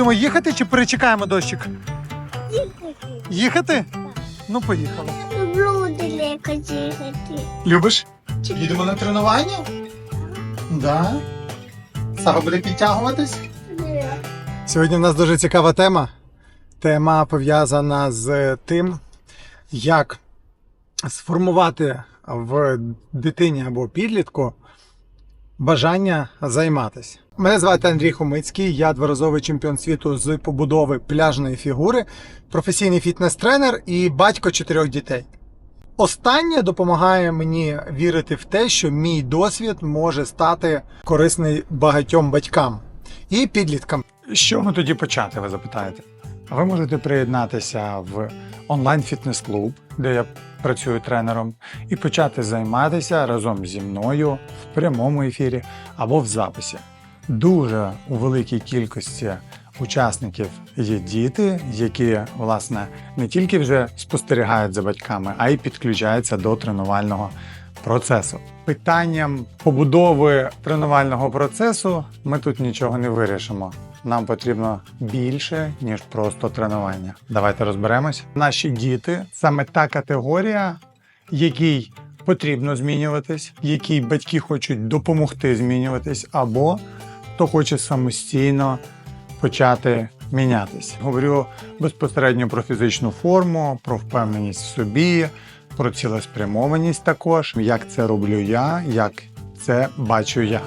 Будемо їхати чи перечекаємо дощик? Їхати? Ну, поїхали. Люблю далеко їхати. Любиш? Їдемо на тренування? Да. Сага буде підтягуватись? Ні. Сьогодні в нас дуже цікава тема. Тема пов'язана з тим, як сформувати в дитині або підлітку бажання займатися. Мене звати Андрій Хомицький, я дворазовий чемпіон світу з побудови пляжної фігури, професійний фітнес-тренер і батько чотирьох дітей. Останнє допомагає мені вірити в те, що мій досвід може стати корисний багатьом батькам і підліткам. Що ми тоді почати, ви запитаєте? Ви можете приєднатися в онлайн-фітнес-клуб, де я працюю тренером, і почати займатися разом зі мною в прямому ефірі або в записі. Дуже у великій кількості учасників є діти, які власне не тільки вже спостерігають за батьками, а й підключаються до тренувального процесу. Питанням побудови тренувального процесу ми тут нічого не вирішимо. Нам потрібно більше, ніж просто тренування. Давайте розберемось. Наші діти саме та категорія, якій потрібно змінюватись, якій батьки хочуть допомогти змінюватись, або хто хоче самостійно почати мінятись. Говорю безпосередньо про фізичну форму, про впевненість в собі, про цілеспрямованість також, як це роблю я, як це бачу я.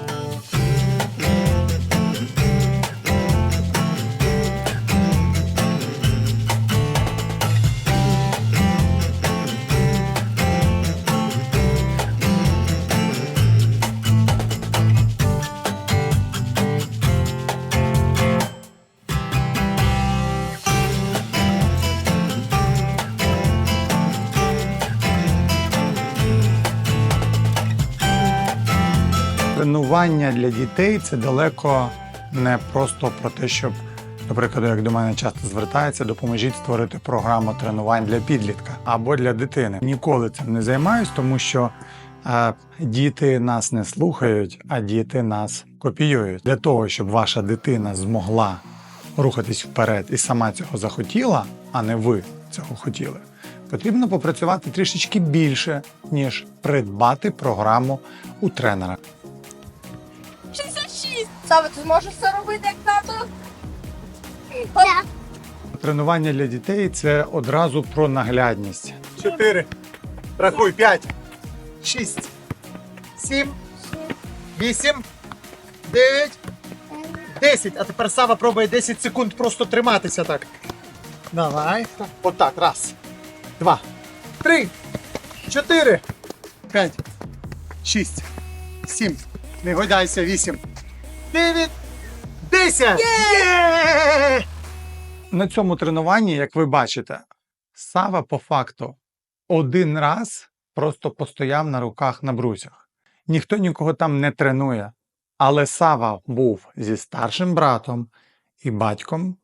Тренування для дітей це далеко не просто про те, щоб, наприклад, як до мене часто звертається, допоможіть створити програму тренувань для підлітка або для дитини. Ніколи цим не займаюсь, тому що е, діти нас не слухають, а діти нас копіюють. Для того, щоб ваша дитина змогла рухатись вперед і сама цього захотіла, а не ви цього хотіли. Потрібно попрацювати трішечки більше, ніж придбати програму у тренера. 66! Саме ти зможеш це робити як тато? Так. Тренування для дітей це одразу про наглядність. Чотири. Рахуй, п'ять, шість, сім, вісім, дев'ять, десять. А тепер Сава пробує 10 секунд просто триматися так. Давай. Отак. Раз, два, три, чотири, п'ять, шість, сім. Не гойдайся, вісім, дев'ять, десять. Є! На цьому тренуванні, як ви бачите, Сава по факту один раз просто постояв на руках на брусях. Ніхто нікого там не тренує. Але Сава був зі старшим братом і батьком,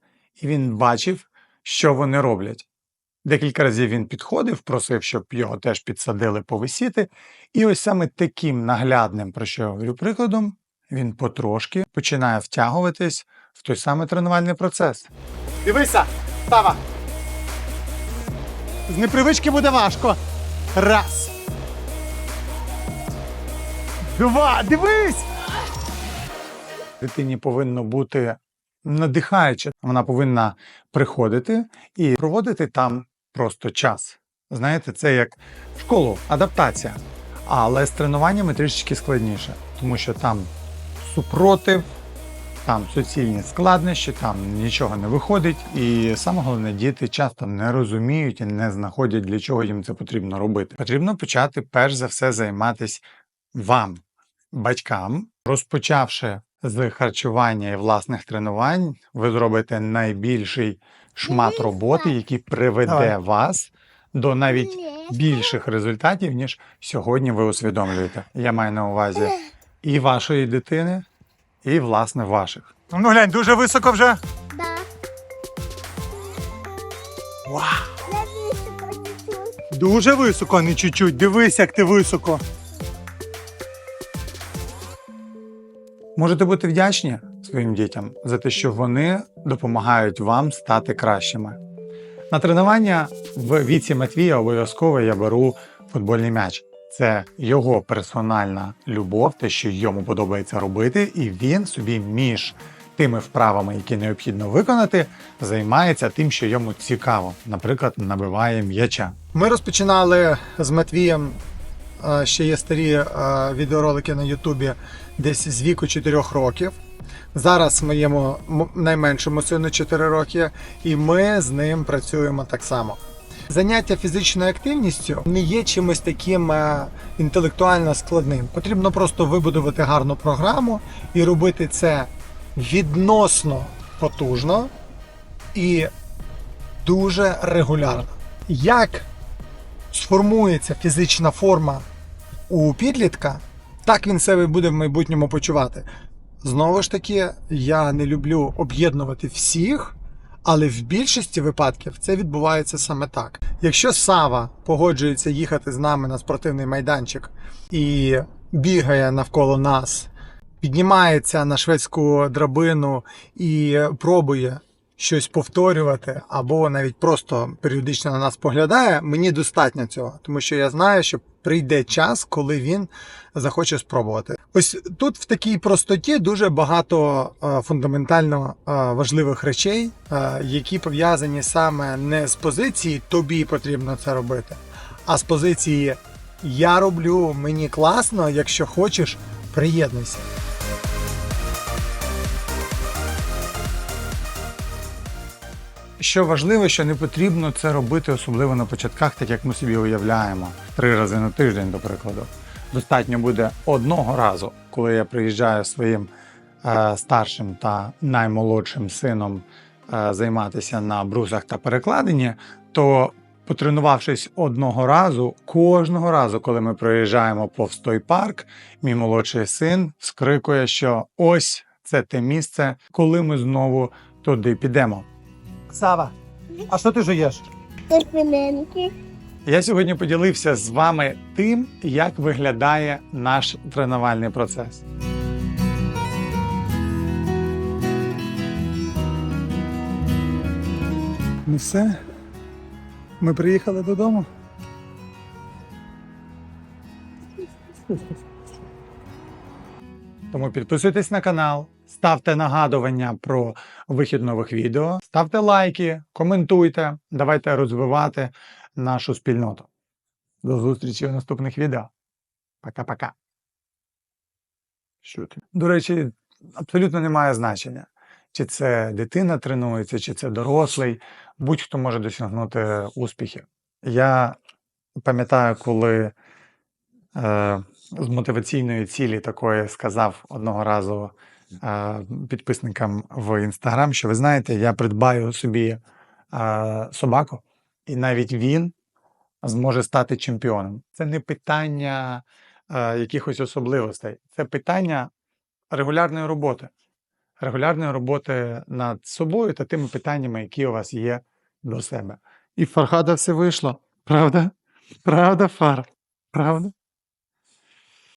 і він бачив, що вони роблять. Декілька разів він підходив, просив, щоб його теж підсадили повисіти. І ось саме таким наглядним, про що я говорю прикладом, він потрошки починає втягуватись в той самий тренувальний процес. Дивися, Сава. З непривички буде важко. Раз. Два. Дивись! Дитині повинно бути надихаюче. Вона повинна приходити і проводити там просто час. Знаєте, це як в школу, адаптація. Але з тренуваннями трішечки складніше, тому що там супротив, там суцільні складнощі, там нічого не виходить, і саме головне, діти часто не розуміють і не знаходять, для чого їм це потрібно робити. Потрібно почати перш за все займатися вам, батькам, розпочавши з харчування і власних тренувань, ви зробите найбільший шмат роботи, який приведе Давай. вас до навіть більших результатів, ніж сьогодні ви усвідомлюєте. Я маю на увазі і вашої дитини, і власне ваших. Ну глянь, дуже високо вже. Да. Вау! Навіщо працюють? Дуже високо, а не чуть-чуть. Дивись, як ти високо. Можете бути вдячні своїм дітям за те, що вони допомагають вам стати кращими. На тренування в віці Матвія обов'язково я беру футбольний м'яч. Це його персональна любов, те, що йому подобається робити, і він собі між тими вправами, які необхідно виконати, займається тим, що йому цікаво, наприклад, набиває м'яча. Ми розпочинали з Матвієм. Ще є старі відеоролики на Ютубі десь з віку 4 років. Зараз моєму найменшому сину 4 роки, і ми з ним працюємо так само. Заняття фізичною активністю не є чимось таким е, інтелектуально складним. Потрібно просто вибудувати гарну програму і робити це відносно потужно і дуже регулярно. Як сформується фізична форма у підлітка, так він себе буде в майбутньому почувати. Знову ж таки, я не люблю об'єднувати всіх, але в більшості випадків це відбувається саме так. Якщо Сава погоджується їхати з нами на спортивний майданчик і бігає навколо нас, піднімається на шведську драбину і пробує щось повторювати, або навіть просто періодично на нас поглядає, мені достатньо цього, тому що я знаю, що прийде час, коли він захоче спробувати. Ось тут в такій простоті дуже багато е, фундаментально е, важливих речей, е, які пов'язані саме не з позиції тобі потрібно це робити, а з позиції я роблю, мені класно, якщо хочеш, приєднуйся. Що важливо, що не потрібно це робити, особливо на початках, так як ми собі уявляємо, три рази на тиждень, до прикладу. Достатньо буде одного разу, коли я приїжджаю своїм е, старшим та наймолодшим сином е, займатися на брусах та перекладині, то потренувавшись одного разу, кожного разу, коли ми проїжджаємо повз той парк, мій молодший син скрикує, що ось це те місце, коли ми знову туди підемо. Сава, а що ти жуєш? Я сьогодні поділився з вами тим, як виглядає наш тренувальний процес. Ну все. Ми приїхали додому. Тому підписуйтесь на канал, ставте нагадування про вихід нових відео, ставте лайки, коментуйте, давайте розвивати нашу спільноту. До зустрічі у наступних відео. Пока-пока. Що ти? До речі, абсолютно немає значення, чи це дитина тренується, чи це дорослий. Будь-хто може досягнути успіхів. Я пам'ятаю, коли е, з мотиваційної цілі такої сказав одного разу підписникам в інстаграм, що ви знаєте, я придбаю собі собаку, і навіть він зможе стати чемпіоном. Це не питання якихось особливостей, це питання регулярної роботи. Регулярної роботи над собою та тими питаннями, які у вас є до себе. І Фархада все вийшло. Правда? Правда, Фар? Правда?